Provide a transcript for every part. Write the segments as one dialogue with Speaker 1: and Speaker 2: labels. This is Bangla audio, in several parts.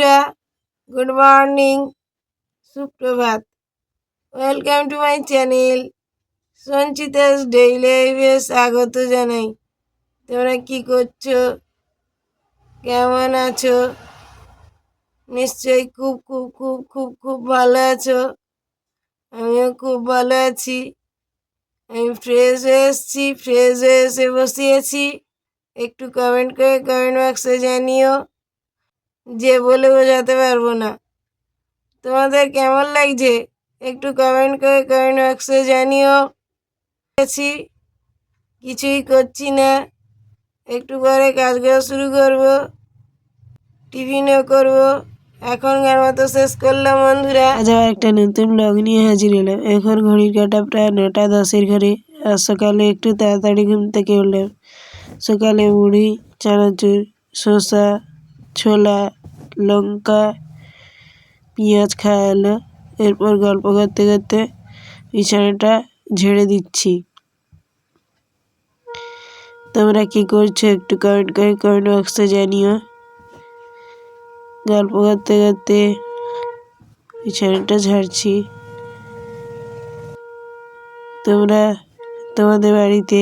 Speaker 1: বন্ধুরা গুড মর্নিং সুপ্রভাত। Welcome to my channel Sanchita's daily লাইফে স্বাগত জানাই। তোমরা কি করছ? কেমন আছো? নিশ্চয়ই খুব খুব খুব খুব খুব ভালো আছো। আমিও খুব ভালো আছি। আমি ফ্রেশ হয়ে এসেছি ফ্রেশ হয়ে এসে বসিয়েছি একটু কমেন্ট করে কমেন্ট বক্সে জানিও। যে বলে বোঝাতে পারব না। তোমাদের কেমন লাগছে? একটু কমেন্ট করে কমেন্ট বক্সে জানিও। আছি, কিছুই করছি না। একটু পরে কাজগুলো শুরু করব। টিফিনও করব। এখনকার মতো শেষ করলাম, বন্ধুরা। আজ আবার একটা নতুন ব্লগ নিয়ে হাজির হলাম। এখন ঘড়ির কাটা প্রায় নটা দশের ঘরে আর সকালে একটু তাড়াতাড়ি ঘুম থেকে উঠলাম। সকালে মুড়ি, চানাচুর, শসা, ছোলা লঙ্কা, পেঁয়াজ খাওয়া এরপর গল্প করতে করতে বিছানাটা ঝেড়ে দিচ্ছি। তোমরা কি করছ একটু কমেন্ট করে কমেন্ট বক্সে জানিও। গল্প করতে করতে বিছানাটা ঝাড়ছি। তোমরা তোমাদের বাড়িতে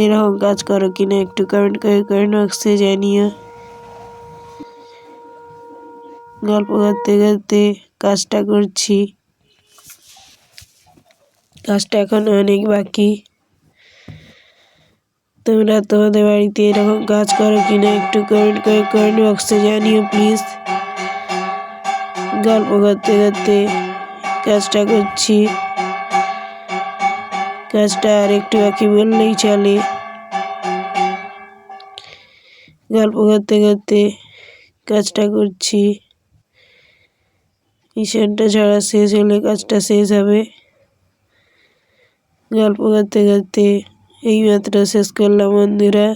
Speaker 1: এরকম কাজ করো কিনা একটু কমেন্ট করে কমেন্ট বক্সে জানিও। গল্প করতে করতে কাজটা করছি। কাজটা এখন অনেক বাকি। তোমরা তোমাদের বাড়িতে এরকম কাজ করো কিনা একটু কমেন্ট করে কমেন্ট বক্সে জানিও প্লিজ গল্প করতে করতে কাজটা করছি। কাজটা আর একটু বাকি বললেই চলে। গল্প করতে করতে কাজটা করছি। মিশনটা ঝাড়া শেষ হলে কাজটা শেষ হবে। গল্প করতে করতে এই মাত্র শেষ করলাম বন্ধুরা।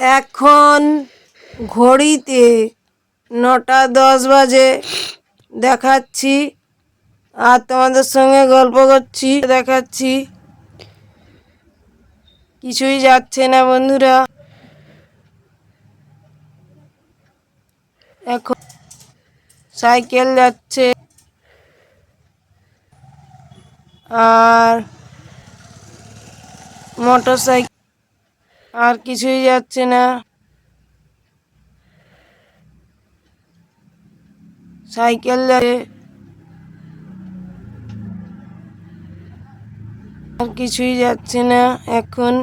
Speaker 1: এখন ঘড়িতে নটা দশ বাজে, দেখাচ্ছি। আর তোমাদের সঙ্গে গল্প করছি, দেখাচ্ছি। কিছুই যাচ্ছে না বন্ধুরা। এখন সাইকেল যাচ্ছে। আর মোটর সাইকেল আর কিছুই যাচ্ছে না। সাইকেল যাচ্ছে। আর কিছুই যাচ্ছে না এখন।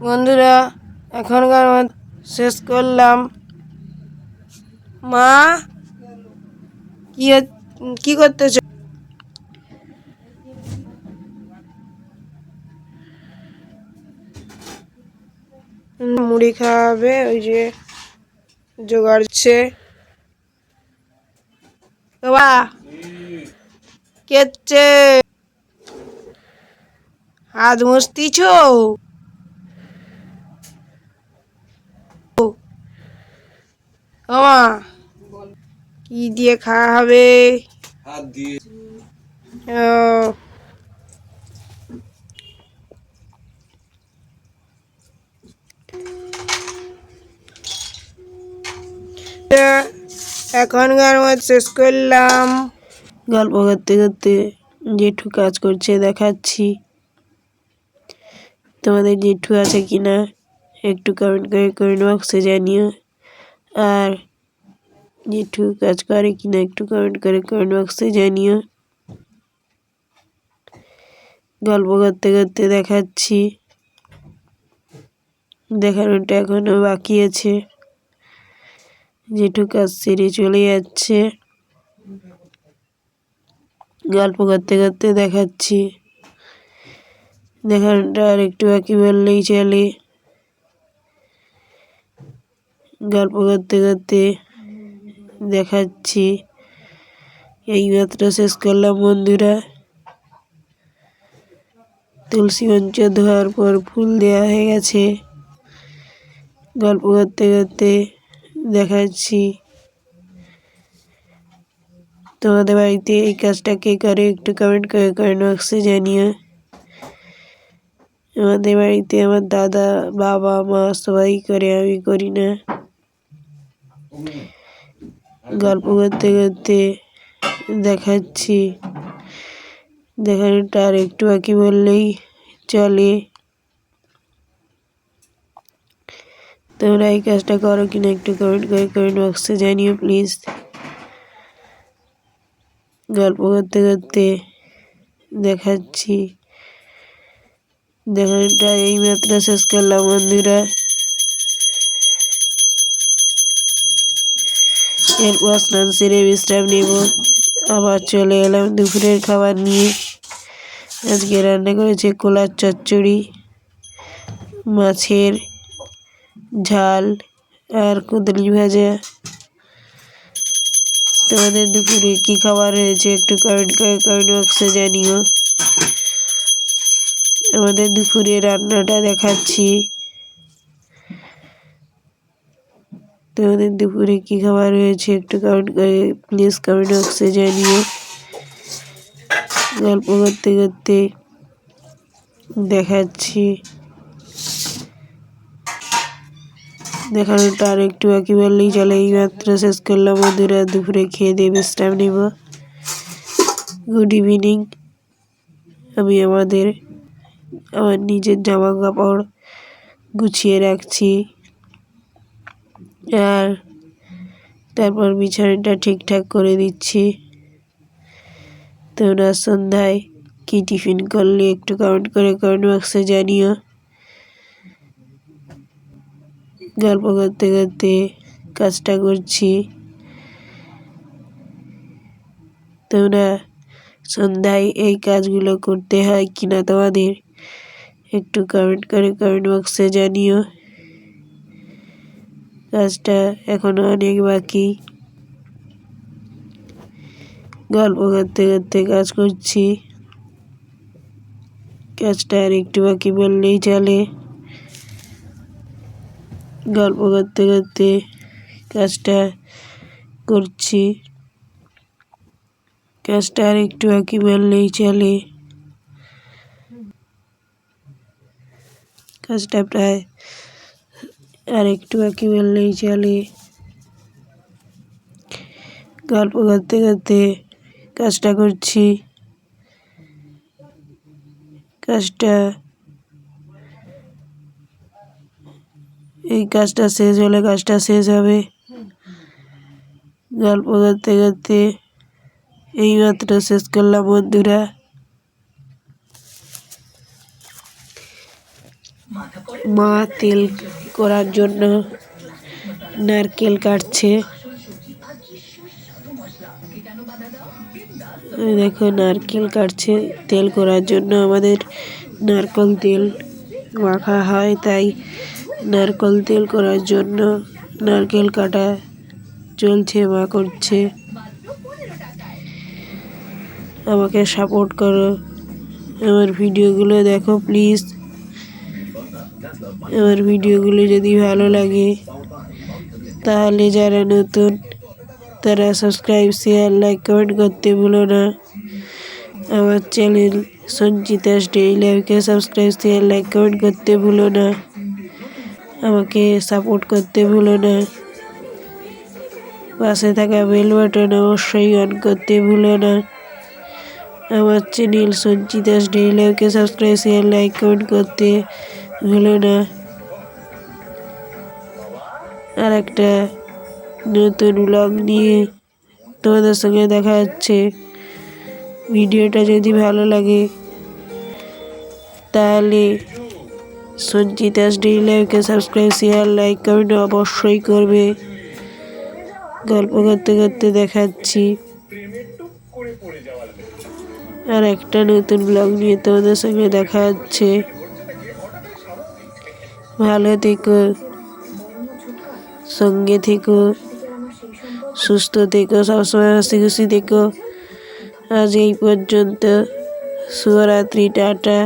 Speaker 1: বন্ধুরা, এখনকার শেষ করলাম। মা কি কি করতেছ? মুড়ি খাওয়াবে ওই যে জোগাড়ছে বাবা কেচ্ছে। হাত মুছতিছ? বাবা কি দিয়ে খাওয়া হবে।
Speaker 2: হাত দিয়ে।
Speaker 1: ও। এখনকার মত শেষ করলাম। গল্প করতে করতে জেঠু কাজ করছে দেখাচ্ছি। তোমাদের জেঠু আছে কিনা একটু কমেন্ট করে কমেন্ট বক্সে জানিও। আর জেঠু কাজ করে কিনা একটু কমেন্ট করে কমেন্ট বক্সে জানিও গল্প করতে করতে দেখাচ্ছি দেখানোটা এখনও বাকি আছে জেঠু কাজ সেরে চলে যাচ্ছে গল্প করতে করতে দেখাচ্ছি দেখানোটা আর একটু বাকি বললেই চলে গল্প করতে করতে দেখাচ্ছি। এইমাত্র শেষ করলাম বন্ধুরা। তুলসী মঞ্চ ধোয়ার পর ফুল দেওয়া হয়ে গেছে। গল্প করতে করতে দেখাচ্ছি। তোমাদের বাড়িতে এই কাজটা কে করে একটু কমেন্ট করে কমেন্ট বক্সে জানিও। আমাদের বাড়িতে আমার দাদা, বাবা, মা সবাই করে, আমি করি না। গল্প করতে করতে দেখাচ্ছি। দেখানোটা আর একটু বাকি বললেই চলে। তোমরা এই কাজটা করো কিনা একটু কমেন্ট করে কমেন্ট বক্সে জানিও প্লিজ গল্প করতে করতে দেখাচ্ছি। দেখানোটা এই মাত্র শেষ করলাম বন্ধুরা। এরপর স্নান সেরে বিশ্রাম নেব। আবার চলে এলাম দুপুরের খাবার নিয়ে। আজকে রান্না করেছে কোলার চচ্চড়ি, মাছের ঝাল আর কুদলি ভাজা। তোমাদের দুপুরে কী খাবার হয়েছে একটু কমেন্ট করে কমেন্ট বক্সে জানিও। আমাদের দুপুরে রান্নাটা দেখাচ্ছি। তোমাদের দুপুরে কী খাবার হয়েছে একটু কমেন্ট করে প্লিজ কমেন্ট বক্সে জানিয়ে গল্প করতে করতে দেখাচ্ছি। দেখানোটা আর একটু বাকি বললেই চলে এই মাত্র শেষ করলাম বন্ধুরা, দুপুরে খেয়ে দিয়ে বিশ্রাম নেব। গুড ইভিনিং আমি আমাদের, আমার নিজের জামা কাপড় গুছিয়ে রাখছি। আর তারপর বিছানাটা ঠিকঠাক করে দিচ্ছি। তোমরা সন্ধ্যায় কী টিফিন করলে একটু কমেন্ট করে কমেন্ট বক্সে জানিও। গল্প করতে করতে কাজটা করছি। তোমরা সন্ধ্যায় এই কাজগুলো করতে হয় কিনা তোমাদের একটু কমেন্ট করে কমেন্ট বক্সে জানিও। কাজটা এখনও অনেক বাকি। গল্প করতে করতে কাজ করছি। কাজটা আর একটু বাকি বললেই চলে। গল্প করতে করতে কাজটা করছি। কাজটা আর একটু বাকি বললেই চলে। কাজটা প্রায় আর একটু বাকি বললেই চলে। গল্প করতে করতে কাজটা করছি। কাজটা এই কাজটা শেষ হলে কাজটা শেষ হবে। গল্প করতে করতে এইমাত্র শেষ করলাম বন্ধুরা। মা তেল করার জন্য নারকেল কাটছে। দেখো, নারকেল কাটছে। তেল করার জন্য আমাদের নারকল তেল মাখা হয়, তাই নারকল তেল করার জন্য নারকেল কাটা চলছে, মা করছে। আমাকে সাপোর্ট করো। আমার ভিডিওগুলো দেখো প্লিজ আমার ভিডিওগুলো যদি ভালো লাগে, তাহলে যারা নতুন, তারা সাবস্ক্রাইব শেয়ার লাইক কমেন্ট করতে ভুলো না। আমার চ্যানেল সঞ্চিতাস ডেইলি লাইফকে সাবস্ক্রাইব শেয়ার লাইক কমেন্ট করতে ভুলো না। আমাকে সাপোর্ট করতে ভুলো না। পাশে থাকা বেল বাটন অবশ্যই অন করতে ভুলো না। আমার চ্যানেল সঞ্চিতাস ডেইলি লাইফকে সাবস্ক্রাইব শেয়ার লাইক কমেন্ট করতে ভুলো না। আর একটা নতুন ব্লগ নিয়ে তোমাদের সঙ্গে দেখা যাচ্ছে ভিডিওটা যদি ভালো লাগে, তাহলে সঞ্চিতাস ডেইলি লাইফকে সাবস্ক্রাইব শেয়ার লাইক কমেন্ট অবশ্যই করবে। গল্প করতে করতে দেখাচ্ছি। আর একটা নতুন ব্লগ নিয়ে তোমাদের সঙ্গে দেখা যাচ্ছে ভালো থেকো, সঙ্গে থেকো, সুস্থ থেকো, সবসময় হাসি খুশি থেকো। আজ এই পর্যন্ত, শুভরাত্রি, টাটা।